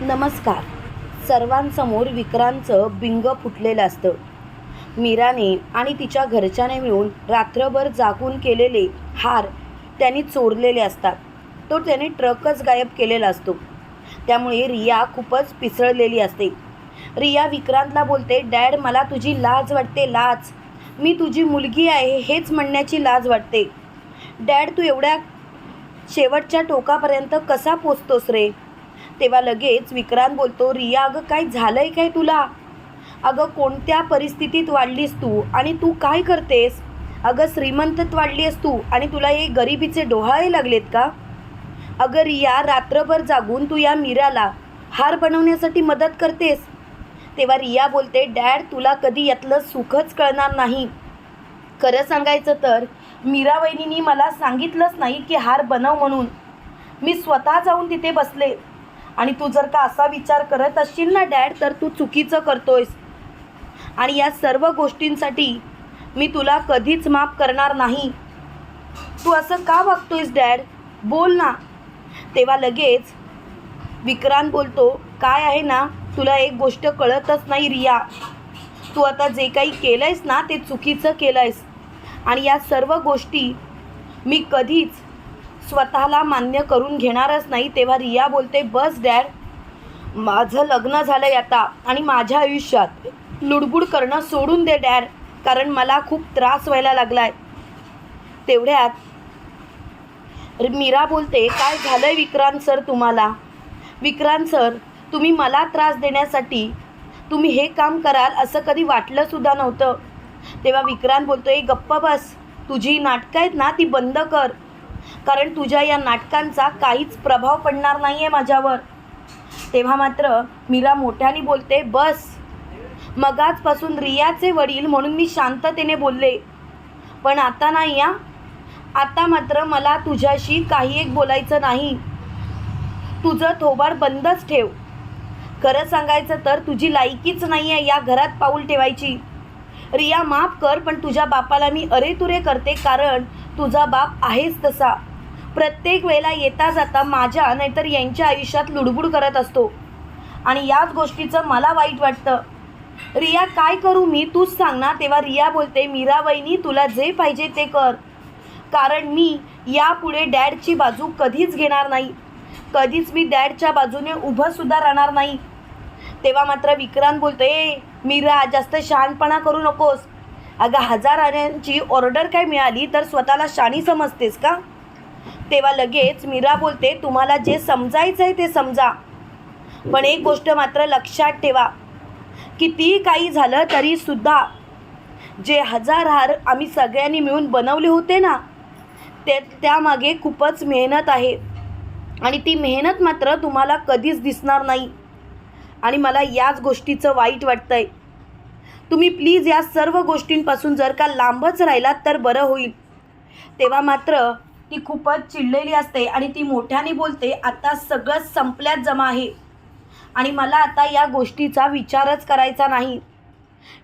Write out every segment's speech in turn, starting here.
नमस्कार. सर्वांसमोर विक्रांतचं बिंग फुटलेलं असतं. मीराने आणि तिच्या घरच्याने मिळून रात्रभर जागून केलेले हार त्यांनी चोरलेले असतात. तो त्याने ट्रकच गायब केलेला असतो. त्यामुळे रिया खूपच पिसळलेली असते. रिया विक्रांतला बोलते डॅड मला तुझी लाज वाटते लाज. मी तुझी मुलगी आहे हेच म्हणण्याची लाज वाटते. डॅड तू एवढ्या शेवटच्या टोकापर्यंत कसा पोचतोस रे? तेव्हा लगेच विक्रांत बोलतो रिया अगं काय झालंय काय तुला? अगं कोणत्या परिस्थितीत वाढलीस तू आणि तू काय करतेस? अगं श्रीमंतत वाढलीस तू आणि तुला हे गरिबीचे डोहाळे लागलेत का? अगं रिया रात्रभर जागून तू या मीराला हार बनवण्यासाठी मदत करतेस. तेव्हा रिया बोलते डॅड तुला कधी यातलं सुखच कळणार नाही. खरं सांगायचं तर मीरा वहिनीनी मला सांगितलंच नाही की हार बनव म्हणून. मी स्वतः जाऊन तिथे बसले. आणि तू जर का असा विचार करत असशील ना डॅड तर तू चुकीचं करतोयस. आणि या सर्व गोष्टींसाठी मी तुला कधीच माफ करणार नाही. तू असं का वागतोयस डॅड? बोल ना. तेव्हा लगेच विक्रांत बोलतो काय आहे ना? तुला एक गोष्ट कळतच नाही रिया. तू आता जे काही केलं आहेस ना ते चुकीचं केलं आहेस आणि या सर्व गोष्टी मी कधीच स्वतःला मान्य करून घेणारच नाही तेव्हा रिया बोलते बस डॅड माझं लग्न झालं आहे आता आणि माझ्या आयुष्यात लुडबुड करणं सोडून दे डॅड कारण मला खूप त्रास व्हायला लागला आहे तेवढ्यात मीरा बोलते काय झालं आहे विक्रांत सर तुम्हाला? विक्रांत सर तुम्ही मला त्रास देण्यासाठी तुम्ही हे काम कराल असं कधी वाटलंसुद्धा नव्हतं. तेव्हा विक्रांत बोलतो ए गप्प बस तुझी नाटकं आहेत ना ती बंद कर. कारण तुझ्या या नाटकांचा काहीच प्रभाव पडणार नाही आहे माझ्यावर. तेव्हा मात्र मीरा मोठ्याने बोलते बस. मगाचपासून रियाचे वडील म्हणून मी शांततेने बोलले. पण आता नाही या आता मात्र मला तुझ्याशी काही एक बोलायचं नाही. तुझं थोबाड बंदच ठेव. खरं सांगायचं तर तुझी लायकीच नाही आहे या घरात पाऊल ठेवायची. रिया माफ कर पण तुझ्या बापाला मी अरे तुरे करते कारण तुझा बाप आहेच तसा. प्रत्येक वेळेला येता जाता माझ्या नाहीतर यांच्या आयुष्यात लुडबुड करत असतो. आणि याच गोष्टीचं मला वाईट वाटतं. रिया काय करू मी? तूच सांग ना. तेव्हा रिया बोलते मीरा वहिनी तुला जे पाहिजे ते कर. कारण मी यापुढे डॅडची बाजू कधीच घेणार नाही. कधीच मी डॅडच्या बाजूने उभंसुद्धा राहणार नाही. तेव्हा मात्र विक्रांत बोलतो ए मीरा जास्त शहाणपणा करू नकोस. अगं हजार आण्यांची ऑर्डर काय मिळाली तर स्वतःला शाणी समजतेस का? तेव्हा लगेच मीरा बोलते तुम्हाला जे समजायचं आहे ते समजा. पण एक गोष्ट मात्र लक्षात ठेवा कितीही काही झालं तरीसुद्धा जे हजार हार आम्ही सगळ्यांनी मिळून बनवले होते ना ते त्यामागे खूपच मेहनत आहे. आणि ती मेहनत मात्र तुम्हाला कधीच दिसणार नाही. आणि मला याच गोष्टीचं वाईट वाटतं आहे तुम्ही प्लीज या सर्व गोष्टींपासून जर का लांबच राहिलात तर बरं होईल. तेव्हा मात्र ती खूपच चिडलेली असते आणि ती मोठ्याने बोलते आता सगळं संपल्यात जमा आहे. आणि मला आता या गोष्टीचा विचारच करायचा नाही.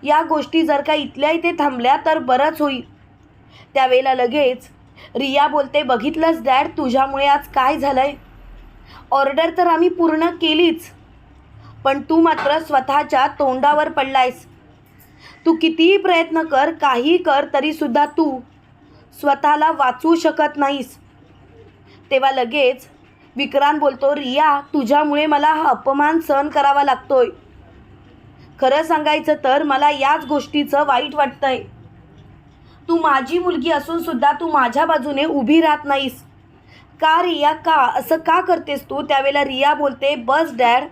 या गोष्टी जर का इथल्या इथे थांबल्या तर बरंच होईल. त्यावेळेला लगेच रिया बोलते बघितलंच डॅड तुझ्यामुळे आज काय झालं आहे ऑर्डर तर आम्ही पूर्ण केलीच. पण तू मात्र स्वतःच्या तोंडावर पडलायस. तू कितीही प्रयत्न कर काही कर तरीसुद्धा तू स्वतःला वाचू शकत नाहीस. तेव्हा लगेच विक्रांत बोलतो रिया तुझ्यामुळे मला हा अपमान सहन करावा लागतोय. खरं सांगायचं तर मला याच गोष्टीचं वाईट वाटतंय. तू माझी मुलगी असून सुद्धा तू माझ्या बाजूने उभी राहत नाहीस. का रिया का असं का करतेस तू? त्यावेळेला रिया बोलते बस डॅड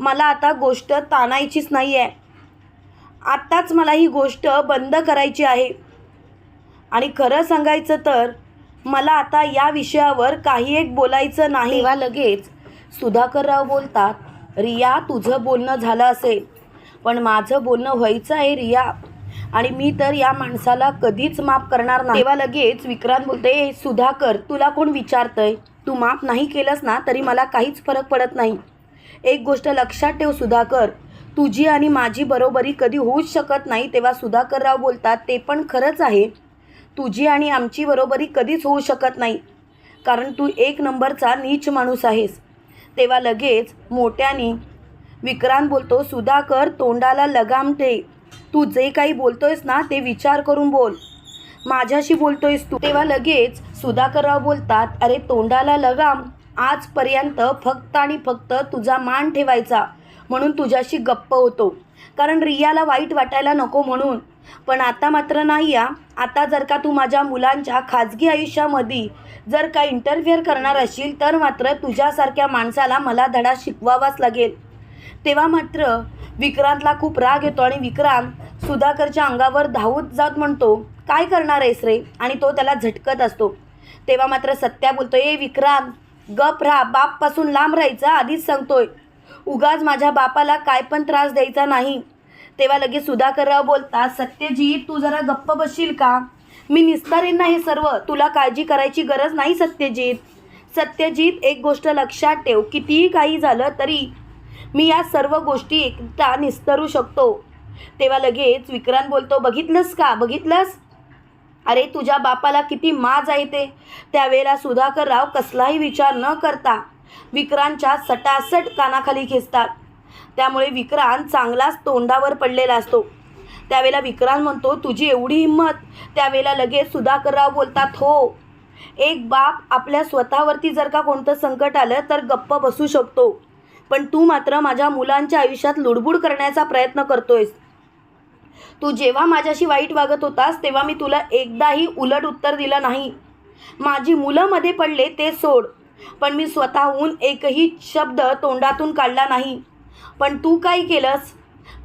मला आता गोष्ट ताणायचीच नाही आहे आत्ताच मला ही गोष्ट बंद करायची आहे. आणि खरं सांगायचं तर मला आता या विषयावर काही एक बोलायचं नाही. तेव्हा लगेच सुधाकरराव बोलतात रिया तुझं बोलणं झालं असेल. पण माझं बोलणं व्हायचं आहे रिया. आणि मी तर या माणसाला कधीच माफ करणार नाही. तेव्हा लगेच विक्रांत बोलते "ए, सुधाकर तुला कोण विचारतंय? तू माफ नाही केलंस ना तरी मला काहीच फरक पडत नाही. एक गोष्ट लक्षात ठेव सुधाकर. तुझी आणि माझी बरोबरी कधी होऊच शकत नाही तेव्हा सुधाकरराव बोलतात ते पण खरंच आहे. तुझी आणि आमची बरोबरी कधीच होऊ शकत नाही. कारण तू एक नंबरचा नीच माणूस आहेस. तेव्हा लगेच मोठ्याने विक्रांत बोलतो सुधाकर तोंडाला लगाम ठे तू जे काही बोलतोयस ना ते विचार करून बोल. माझ्याशी बोलतोयस तू. तेव्हा लगेच सुधाकरराव बोलतात अरे तोंडाला लगाम. आजपर्यंत फक्त आणि फक्त तुझा मान ठेवायचा. म्हणून तुझ्याशी गप्प होतो. कारण रियाला वाईट वाटायला नको म्हणून. पण आता मात्र नाही या आता जर का तू माझ्या मुलांच्या खाजगी आयुष्यामध्ये जर का इंटरफिअर करणार असशील तर मात्र तुझ्यासारख्या माणसाला मला धडा शिकवावाच लागेल. तेव्हा मात्र विक्रांतला खूप राग येतो आणि विक्रांत सुधाकरच्या अंगावर धावत जात म्हणतो काय करणार आहेस रे? आणि तो त्याला झटकत असतो. तेव्हा मात्र सत्या बोलतो ए विक्रांत गप राहा बापपासून लांब राहायचं आधीच सांगतोय. उगाच माझ्या बापाला काय पण त्रास द्यायचा नाही. तेव्हा लगेच सुधाकरराव बोलता सत्यजी तू जरा गप्प बसशील का? मी निस्तारेन ना हे सर्व. तुला काळजी करायची गरज नाही सत्यजित. सत्यजित एक गोष्ट लक्षात ठेव. कितीही काही झालं तरी मी या सर्व गोष्टी एकटा निस्तरू शकतो. तेव्हा लगेच विक्रांत बोलतो बघितलंस का? बघितलंस? अरे तुझ्या बापाला किती माज आहे ते. त्यावेळेला सुधाकरराव कसलाही विचार न करता विक्रांतच्या सटासट कानाखाली खेचतात. त्यामुळे विक्रांत चांगलाच तोंडावर पडलेला असतो. त्यावेळेला विक्रांत म्हणतो तुझी एवढी हिंमत. त्यावेळेला लगेच सुधाकरराव बोलतात हो एक बाप आपल्या स्वतःवरती जर का कोणतं संकट आलं तर गप्प बसू शकतो. पण तू मात्र माझ्या मुलांच्या आयुष्यात लुडबुड करण्याचा प्रयत्न करतोयस. तू जेव्हा माझ्याशी वाईट वागत होतास तेव्हा मी तुला एकदाही उलट उत्तर दिलं नाही. माझी मुलं मध्ये पडले ते सोड. पण मी स्वतःहून एकही शब्द तोंडातून काढला नाही. पण तू काय केलंस?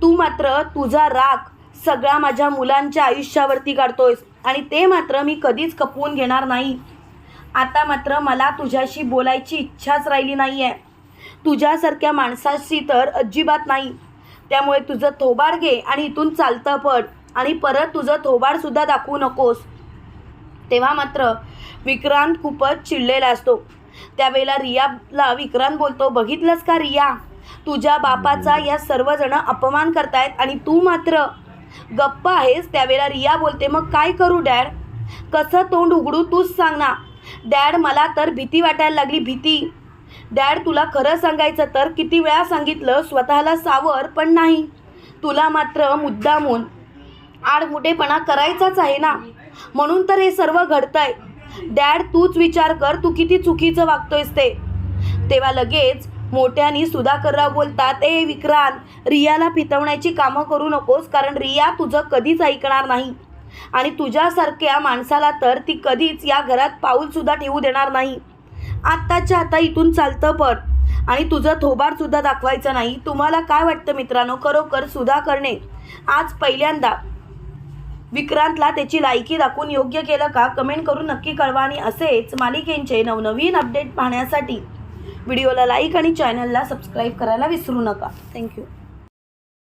तू मात्र तुझा राग सगळा माझ्या मुलांच्या आयुष्यावरती काढतोयस आणि ते मात्र मी कधीच खपवून घेणार नाही. आता मात्र मला तुझ्याशी बोलायची इच्छाच राहिली नाही आहे तुझ्यासारख्या माणसाशी तर अजिबात नाही. त्यामुळे तुझं थोबाड घे आणि इथून चालतं पड आणि परत तुझं थोबाडसुद्धा दाखवू नकोस. तेव्हा मात्र विक्रांत खूपच चिडलेला असतो. त्यावेळेला रियाला विक्रांत बोलतो बघितलंस का रिया? तुझ्या बापाचा या सर्वजण अपमान करतायत आणि तू मात्र गप्प आहेस. त्यावेळेला रिया बोलते मग काय करू डॅड? कसं तोंड उघडू तूच सांग ना. डॅड मला तर भीती वाटायला लागली भीती. डॅड तुला खरं सांगायचं तर किती वेळा सांगितलं स्वतःला सावर पण नाही. तुला मात्र मुद्दामून आडमुठेपणा करायचाच आहे ना. म्हणून तर हे सर्व घडतंय. डॅड तूच विचार कर तू किती चुकीचं वागतोयस ते. तेव्हा लगेच मोठ्यानी सुधाकरराव बोलतात ए विक्रांत रियाला फितवण्याची कामं करू नकोस कारण रिया तुझं कधीच ऐकणार नाही. आणि तुझ्यासारख्या माणसाला तर ती कधीच या घरात पाऊलसुद्धा ठेवू देणार नाही. आत्ताच्या आता इथून चालतं पण आणि तुझं थोबाडसुद्धा दाखवायचं नाही. तुम्हाला काय वाटतं मित्रांनो? खरोखर सुधाकरने आज पहिल्यांदा विक्रांतला त्याची लायकी दाखवून योग्य केलं का? कमेंट करून नक्की कळवा आणि असेच मालिकेंचे नवनवीन अपडेट पाहण्यासाठी व्हिडिओला लाईक आणि चॅनलला सबस्क्राईब करायला विसरू नका. थँक्यू.